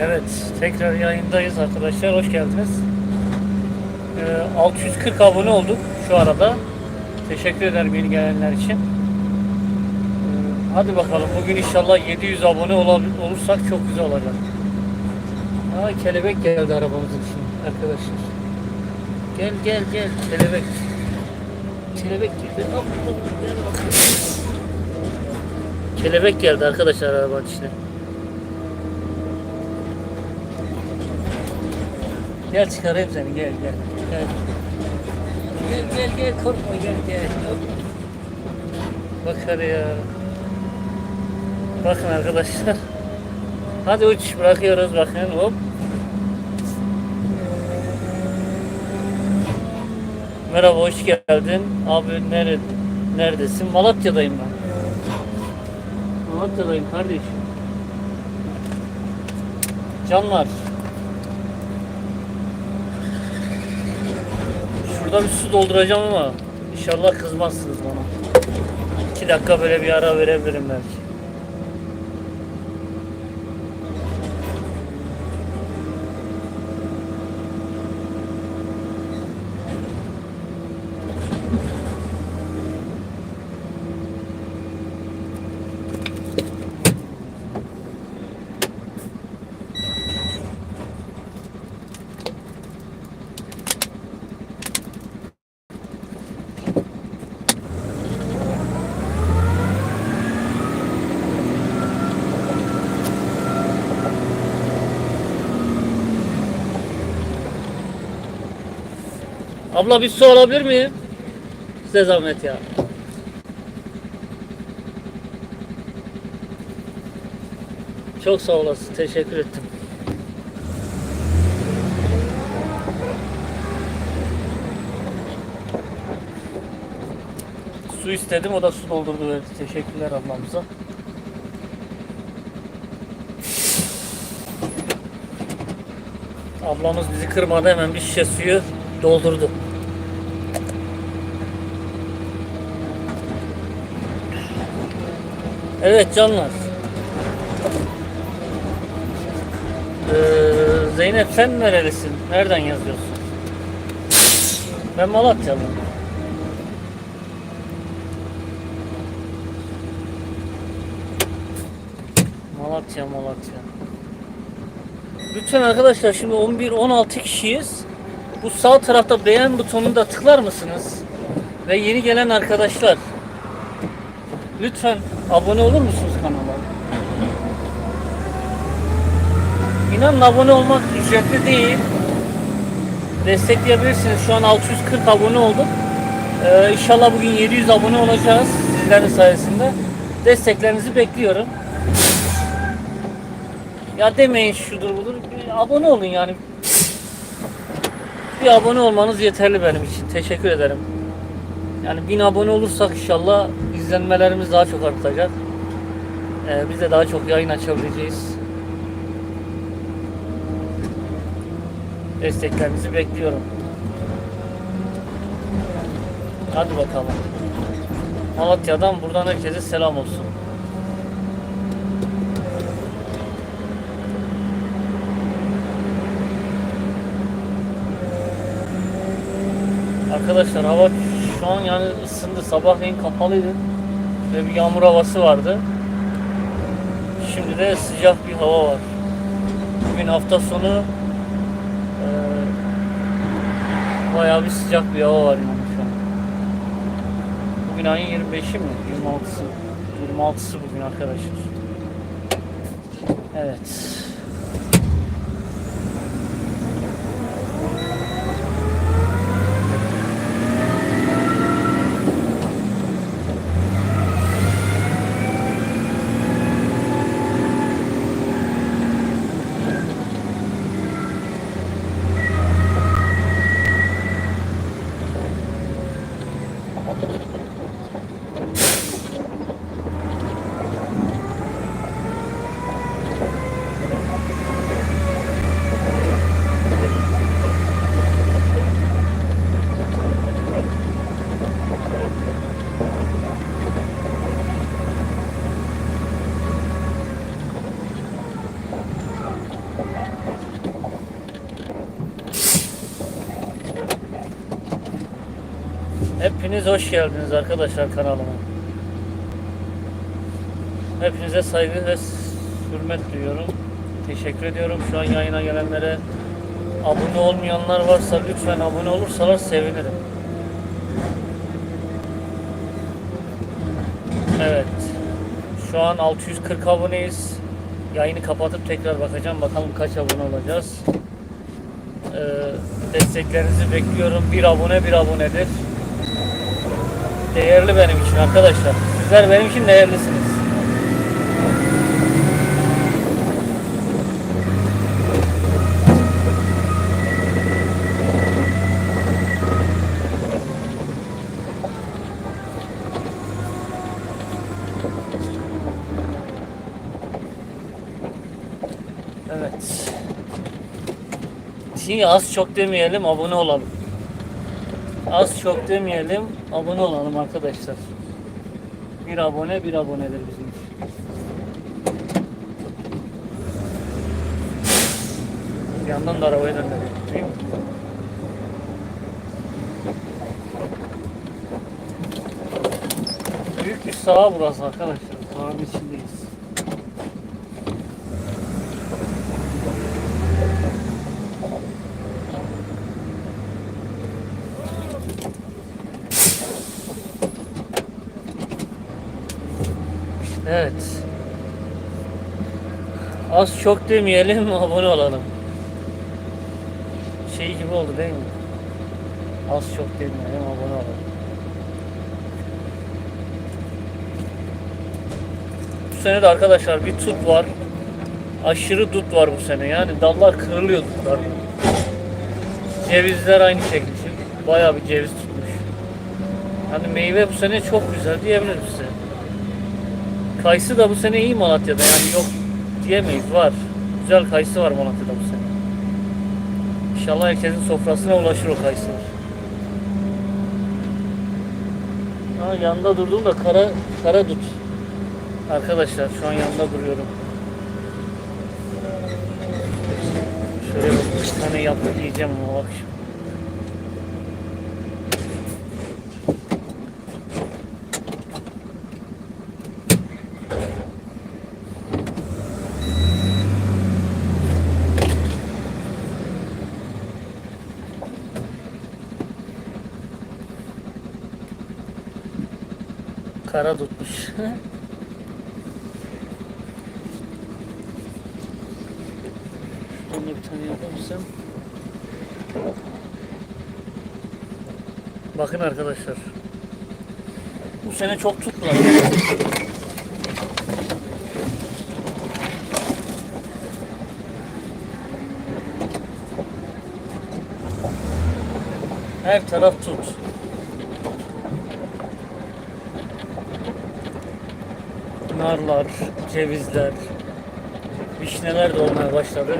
Evet, tekrar yayındayız arkadaşlar. Hoş geldiniz. Ee, 640 abone olduk şu arada. Teşekkür ederim yeni gelenler için. Ee, hadi bakalım bugün inşallah 700 abone olab- olursak çok güzel olacak. Aa, kelebek geldi arabamızın içine arkadaşlar. Gel gel gel kelebek. Kelebek geldi. Hop. Kelebek geldi arkadaşlar arabanın içine. Gel çıkarayım seni gel gel. Gel gel gel, gel korkma gel gel. Hop. Bak hadi ya. Bakın arkadaşlar. Hadi uç bırakıyoruz bakın hop. Merhaba hoş geldin. Abi nere, neredesin? Malatya'dayım ben. Malatya'dayım kardeşim. Canlar. Şurada bir su dolduracağım ama inşallah kızmazsınız bana. İki dakika böyle bir ara verebilirim belki. Abla bir su alabilir miyim? Size zahmet ya. Çok sağ olasın. Teşekkür ettim. Su istedim. O da su doldurdu verdi. Teşekkürler ablamıza. Ablamız bizi kırmadı. Hemen bir şişe suyu doldurdu. Evet canlar. Ee, Zeynep sen nerelisin? Nereden yazıyorsun? Ben Malatyalıyım. Malatya, Malatya. Lütfen arkadaşlar şimdi 11-16 kişiyiz. Bu sağ tarafta beğen butonunu da tıklar mısınız? Ve yeni gelen arkadaşlar lütfen abone olur musunuz kanala? İnanın abone olmak ücretli değil. Destekleyebilirsiniz. Şu an 640 abone olduk. Ee, inşallah bugün 700 abone olacağız sizlerin sayesinde. Desteklerinizi bekliyorum. Ya demeyin şudur budur. Abone olun yani. Bir abone olmanız yeterli benim için. Teşekkür ederim. Yani 1000 abone olursak inşallah izlenmelerimiz daha çok artacak. Ee, biz de daha çok yayın açabileceğiz. Desteklerinizi bekliyorum. Hadi bakalım. Malatya'dan buradan herkese selam olsun. Arkadaşlar hava şu an yani ısındı. Sabahleyin kapalıydı. Ve bir yağmur havası vardı. Şimdi de sıcak bir hava var. Bugün hafta sonu eee bayağı bir sıcak bir hava var yani şu an. Bugün ayın 25'i mi? 26'sı. 26'sı bugün arkadaşlar. Evet. Hepiniz hoş geldiniz arkadaşlar kanalıma. Hepinize saygı ve hürmet duyuyorum. Teşekkür ediyorum şu an yayına gelenlere. Abone olmayanlar varsa lütfen abone olursalar sevinirim. Evet. Şu an 640 aboneyiz. Yayını kapatıp tekrar bakacağım. Bakalım kaç abone olacağız. Ee, desteklerinizi bekliyorum. Bir abone bir abonedir. Değerli benim için arkadaşlar. Sizler benim için değerlisiniz. Evet. Şimdi az çok demeyelim, abone olalım. Az çok demeyelim, abone olalım arkadaşlar. Bir abone bir abonedir bizim için. Yandan da arabayı döndürüyor. Büyük bir saha burası arkadaşlar. Sahanın içindeyiz. Evet. Az çok demeyelim, abone olalım. Şey gibi oldu değil mi? Az çok demeyelim, abone olalım. Bu sene de arkadaşlar bir tut var. Aşırı dut var bu sene. Yani dallar kırılıyor dutlar. Cevizler aynı şekilde. Bayağı bir ceviz tutmuş. Yani meyve bu sene çok güzel diyebilirim size. Kayısı da bu sene iyi Malatya'da yani yok diyemeyiz var. Güzel kayısı var Malatya'da bu sene. İnşallah herkesin sofrasına ulaşır o kayısılar. Ha, yanında durdum da kara kara dut. Arkadaşlar şu an yanında duruyorum. Şöyle bir tane yaptı diyeceğim ama bak şimdi. Kara tutmuş. Da bir tane yaparsam. Bakın arkadaşlar. Bu sene çok tuttular. Her taraf tut. Narlar, cevizler, vişneler de olmaya başladı.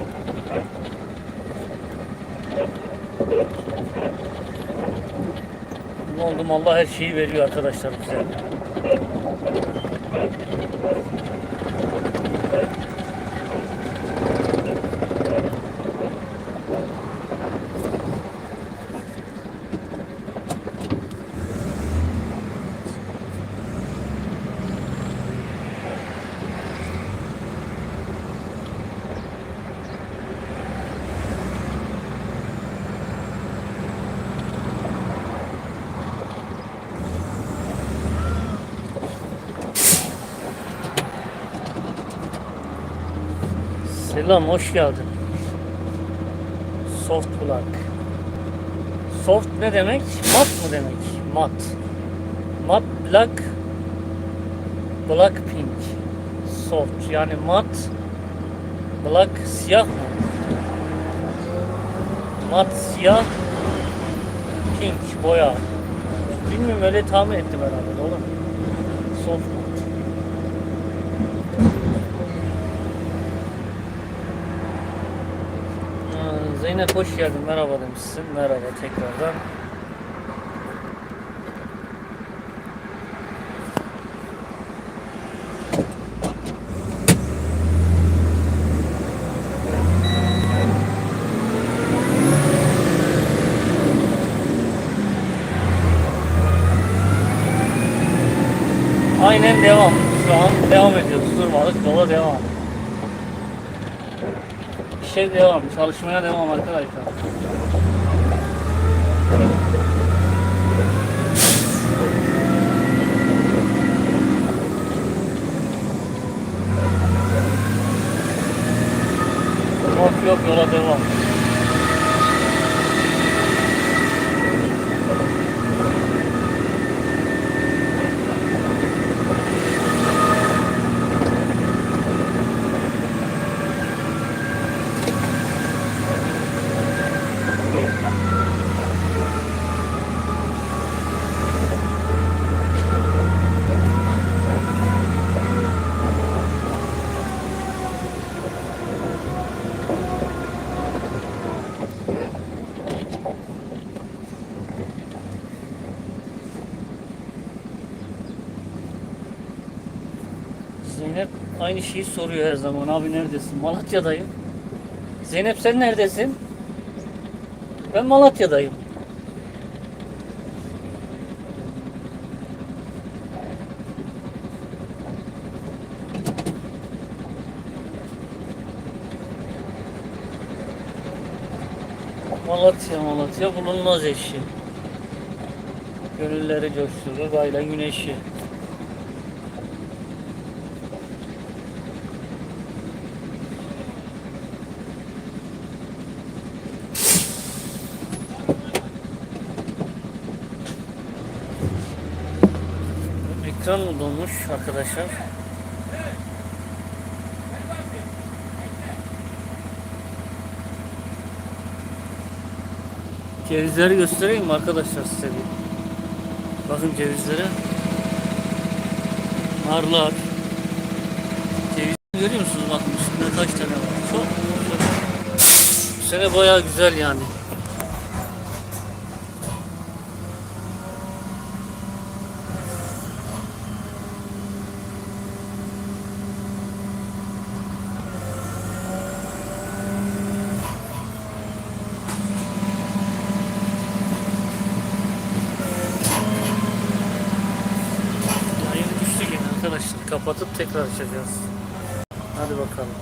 Ne oldu Allah her şeyi veriyor arkadaşlar bize. Selam, hoş geldin. Soft black. Soft ne demek? Mat mı demek? Mat. Mat black. Black pink. Soft yani mat. Black siyah mı? Mat siyah. Pink boya. Bilmiyorum öyle tahmin ettim herhalde. Doğru mu? Soft mat. Aa, Zeynep hoş geldin. Merhaba demişsin. Merhaba tekrardan. Aynen devam. Şu an devam ediyoruz. Durmadık yola devam. İşe devam. Çalışmaya devam arkadaşlar. Yok yok yola devam. Zeynep aynı şeyi soruyor her zaman. Abi neredesin? Malatya'dayım. Zeynep sen neredesin? Ben Malatya'dayım. Malatya, Malatya bulunmaz eşi. Gönülleri coşturur, gayla güneşi. Ekran donmuş arkadaşlar? Cevizleri göstereyim mi arkadaşlar size bir? Bakın cevizlere. Narlar. Ceviz görüyor musunuz? Bakın üstünde kaç tane var. Çok çok. Bu sene bayağı güzel yani. Yayın düştü yine arkadaşlar. Kapatıp tekrar açacağız. Hadi bakalım.